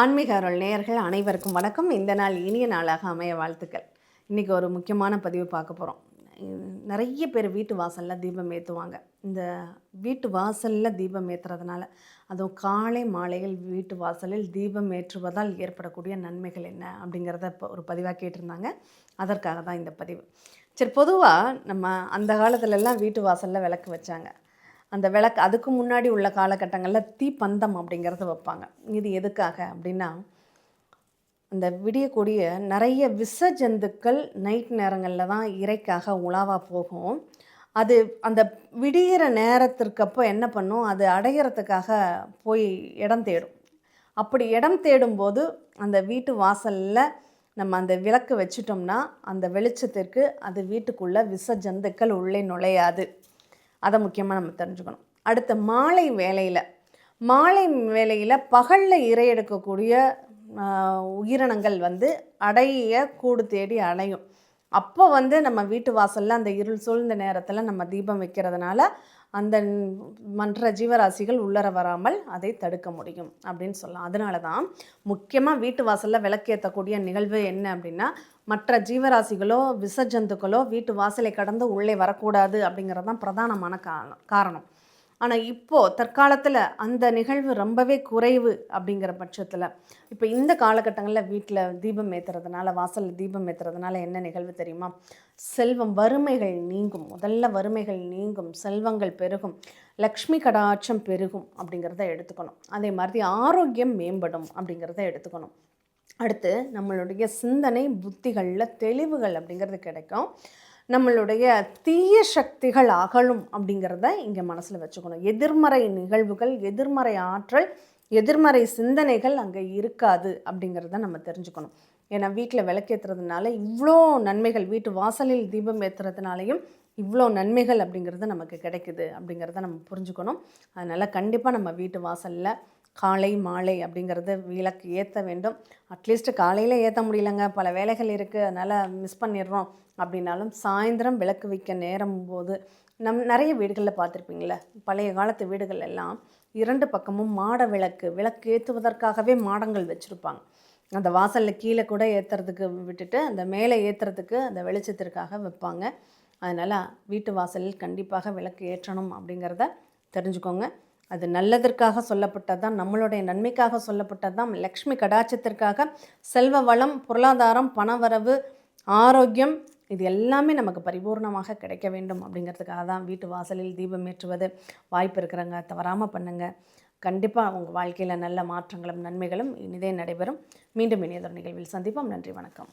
ஆன்மீக அருள் நேயர்கள் அனைவருக்கும் வணக்கம். இந்த நாள் இனிய நாளாக அமைய வாழ்த்துக்கள். இன்றைக்கி ஒரு முக்கியமான பதிவு பார்க்க போகிறோம் நிறைய பேர் வீட்டு வாசலில் தீபம் ஏற்றுவாங்க இந்த வீட்டு வாசலில் தீபம் ஏற்றுறதுனால அதுவும் காலை மாலையில் வீட்டு வாசலில் தீபம் ஏற்றுவதால் ஏற்படக்கூடிய நன்மைகள் என்ன அப்படிங்கிறத இப்போ ஒரு பதிவாக கேட்டிருந்தாங்க. அதற்காக தான் இந்த பதிவு. சரி பொதுவாக நம்ம அந்த காலத்துலலாம் வீட்டு வாசலில் விளக்கு வச்சாங்க. அந்த விளக்கு அதுக்கு முன்னாடி உள்ள காலகட்டங்களில் தீப்பந்தம் அப்படிங்கிறத வைப்பாங்க. இது எதுக்காக அப்படின்னா அந்த விடியக்கூடிய நிறைய விஷ ஜந்துக்கள் நைட் நேரங்களில் தான் இறைக்காக உலாவாக போகும். அது அந்த விடிகிற நேரத்திற்கப்போ என்ன பண்ணும்? அது அடையிறதுக்காக போய் இடம் தேடும். அப்படி இடம் தேடும்போது அந்த வீட்டு வாசலில் நம்ம அந்த விளக்கு வச்சிட்டோம்னா அந்த வெளிச்சத்திற்கு அது வீட்டுக்குள்ளே விஷ ஜந்துக்கள் உள்ளே நுழையாது. அதை முக்கியமாக நம்ம தெரிஞ்சுக்கணும். அடுத்த மாலை வேலையில் மாலை வேலையில் பகலில் இறை எடுக்கக்கூடிய உயிரினங்கள் வந்து அடைய கூடு தேடி அடையும் அப்போ வந்து நம்ம வீட்டு வாசலில் அந்த இருள் சூழ்ந்த நேரத்தில் நம்ம தீபம் வைக்கிறதுனால அந்த மற்ற ஜீவராசிகள் உள்ளர வராமல் அதை தடுக்க முடியும் அப்படின்னு சொல்லலாம். அதனால தான் முக்கியமாக வீட்டு வாசலில் விளக்கேற்றக்கூடிய நிகழ்வு என்ன அப்படின்னா மற்ற ஜீவராசிகளோ விசஜந்துக்களோ வீட்டு வாசலை கடந்து உள்ளே வரக்கூடாது அப்படிங்கிறது தான் பிரதானமான காரணம் காரணம். ஆனால் இப்போது தற்காலத்தில் அந்த நிகழ்வு ரொம்பவே குறைவு அப்படிங்கிற பட்சத்தில் இப்போ இந்த காலகட்டங்களில் வீட்டில் தீபம் ஏற்றுறதுனால வாசலில் தீபம் ஏற்றுறதுனால என்ன நிகழ்வு தெரியுமா? செல்வம் வறுமைகள் நீங்கும். முதல்ல வறுமைகள் நீங்கும் செல்வங்கள் பெருகும் லக்ஷ்மி கடாட்சம் பெருகும் அப்படிங்கிறத எடுத்துக்கணும். அதே மாதிரி ஆரோக்கியம் மேம்படும் அப்படிங்கிறத எடுத்துக்கணும். அடுத்து நம்மளுடைய சிந்தனை புத்திகளில் தெளிவுகள் அப்படிங்கிறது கிடைக்கும். நம்மளுடைய தீய சக்திகள் அகலும் அப்படிங்கிறத இங்கே மனசில் வச்சுக்கணும். எதிர்மறை நிகழ்வுகள் எதிர்மறை ஆற்றல் எதிர்மறை சிந்தனைகள் அங்கே இருக்காது அப்படிங்கிறத நம்ம தெரிஞ்சுக்கணும். ஏன்னா வீட்டில் விளக்கேற்றுறதுனால இவ்வளோ நன்மைகள் வீட்டு வாசலில் தீபம் ஏற்றுறதுனாலையும் இவ்வளோ நன்மைகள் அப்படிங்கிறது நமக்கு கிடைக்குது அப்படிங்கிறத நம்ம புரிஞ்சுக்கணும். அதனால் கண்டிப்பாக நம்ம வீட்டு வாசலில் காலை மாலை அப்படிங்கிறது விளக்கு ஏற்ற வேண்டும். அட்லீஸ்ட் காலையில் ஏற்ற முடியலங்க. பல வேலைகள் இருக்குது அதனால் மிஸ் பண்ணிடுறோம் அப்படின்னாலும் சாயந்தரம் விளக்கு வைக்க நேரம் போது நம் நிறைய வீடுகளில் பார்த்துருப்பீங்களே பழைய காலத்து வீடுகள் எல்லாம் இரண்டு பக்கமும் மாட விளக்கு விளக்கு ஏற்றுவதற்காகவே மாடங்கள் வச்சுருப்பாங்க. அந்த வாசலில் கீழே கூட ஏற்றுறதுக்கு விட்டுட்டு அந்த மேலே ஏற்றுறதுக்கு அந்த வெளிச்சத்திற்காக வைப்பாங்க. அதனால் வீட்டு வாசலில் கண்டிப்பாக விளக்கு ஏற்றணும் அப்படிங்கிறத தெரிஞ்சுக்கோங்க. அது நல்லதற்காக சொல்லப்பட்டது தான் நம்மளுடைய நன்மைக்காக சொல்லப்பட்டது தான். லக்ஷ்மி கடாச்சத்திற்காக செல்வ வளம் பொருளாதாரம் பணவரவு ஆரோக்கியம் இது எல்லாமே நமக்கு பரிபூர்ணமாக கிடைக்க வேண்டும் அப்படிங்கிறதுக்காக தான் வீட்டு வாசலில் தீபம் ஏற்றுவது வாய்ப்பு இருக்கிறவங்க தவறாமல் பண்ணுங்கள் கண்டிப்பாக உங்கள் வாழ்க்கையில் நல்ல மாற்றங்களும் நன்மைகளும் இனிதே நடைபெறும். மீண்டும் இனியதொரு நிகழ்வில் சந்திப்போம். நன்றி வணக்கம்.